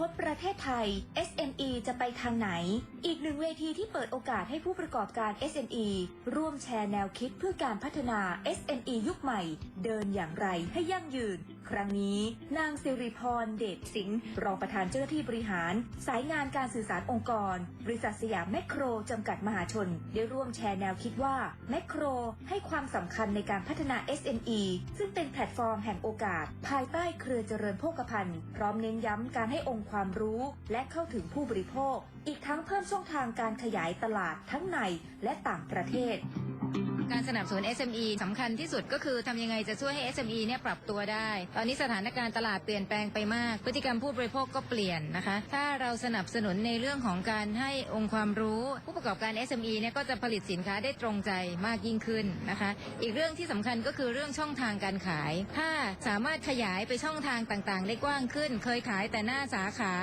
คตประเทศไทย SME จะไปทางไหน อีกหนึ่งเวทีที่เปิดโอกาสให้ผู้ประกอบการ SME ร่วมแชร์แนวคิดเพื่อการพัฒนา SME ยุคใหม่ เดินอย่างไรให้ยั่งยืน ครั้งนี้ นางสิริพรเดชสิงห์รองประธานเจ้าหน้าที่บริหาร สายงานการสื่อสารองค์กร บริษัทสยามแมคโครจำกัดมหาชน ได้ร่วมแชร์แนวคิดว่าแมคโครให้ความสำคัญในการพัฒนา SME ซึ่งเป็นแพลตฟอร์มแห่งโอกาส ภายใต้เครือเจริญโภคภัณฑ์ พร้อมเน้นย้ำการให้องค์ความรู้และเข้าถึงผู้บริโภค อีกทั้งเพิ่มช่องทางการขยายตลาดทั้งในและต่างประเทศ การสนับสนุน SME สำคัญที่สุดก็คือทำยังไงจะช่วยให้ SME เนี่ยปรับตัวได้ ตอนนี้สถานการณ์ตลาดเปลี่ยนแปลงไปมาก พฤติกรรมผู้บริโภคก็เปลี่ยนนะคะ ถ้าเราสนับสนุนในเรื่องของการให้องค์ความรู้ ผู้ประกอบการ SME เนี่ยก็จะผลิตสินค้าได้ตรงใจมากยิ่งขึ้นนะคะ อีกเรื่องที่สำคัญก็คือเรื่องช่องทางการขาย ถ้าสามารถขยายไปช่องทางต่างๆ ได้กว้างขึ้น เคยขายแต่หน้าสาขา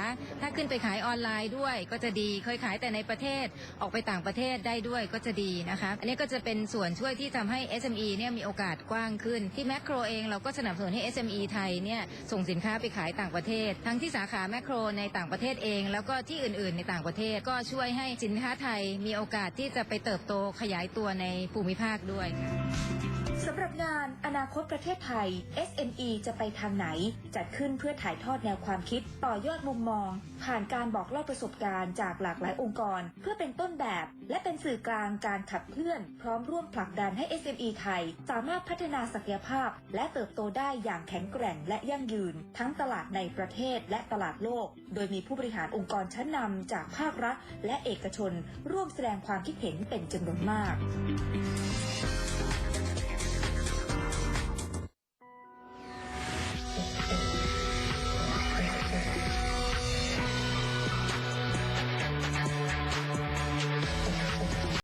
ถ้าขึ้นไปขายออนไลน์ด้วยก็จะดี เคยขายแต่ในประเทศออกไปต่างประเทศได้ด้วยก็จะดีนะคะ อันนี้ก็จะเป็นส่วนช่วยที่ทำให้ SME เนี่ยมีโอกาสกว้างขึ้น ที่แมคโครเองเราก็สนับสนุนให้ SME ไทยเนี่ยส่งสินค้าไปขายต่างประเทศ ทั้งที่สาขาแมคโครในต่างประเทศเอง แล้วก็ที่อื่นๆ ในต่างประเทศ ก็ช่วยให้สินค้าไทยมีโอกาสที่จะไปเติบโตขยายตัวในภูมิภาคด้วยสำหรับงานอนาคตประเทศไทย SME จะไปทางไหน จัดขึ้นเพื่อถ่ายทอดแนวความคิด ต่อยอดมุมมอง ผ่านการบอกเล่าประสบการณ์จากหลากหลายองค์กร เพื่อเป็นต้นแบบ และเป็นสื่อกลางการขับเคลื่อน พร้อมร่วมผลักดันให้ SME ไทย สามารถพัฒนาศักยภาพ และเติบโตได้อย่างแข็งแกร่งและยั่งยืน ทั้งตลาดในประเทศและตลาดโลก โดยมีผู้บริหารองค์กรชั้นนำจากภาครัฐ และเอกชน ร่วมแสดงความคิดเห็นเป็นจำนวนมาก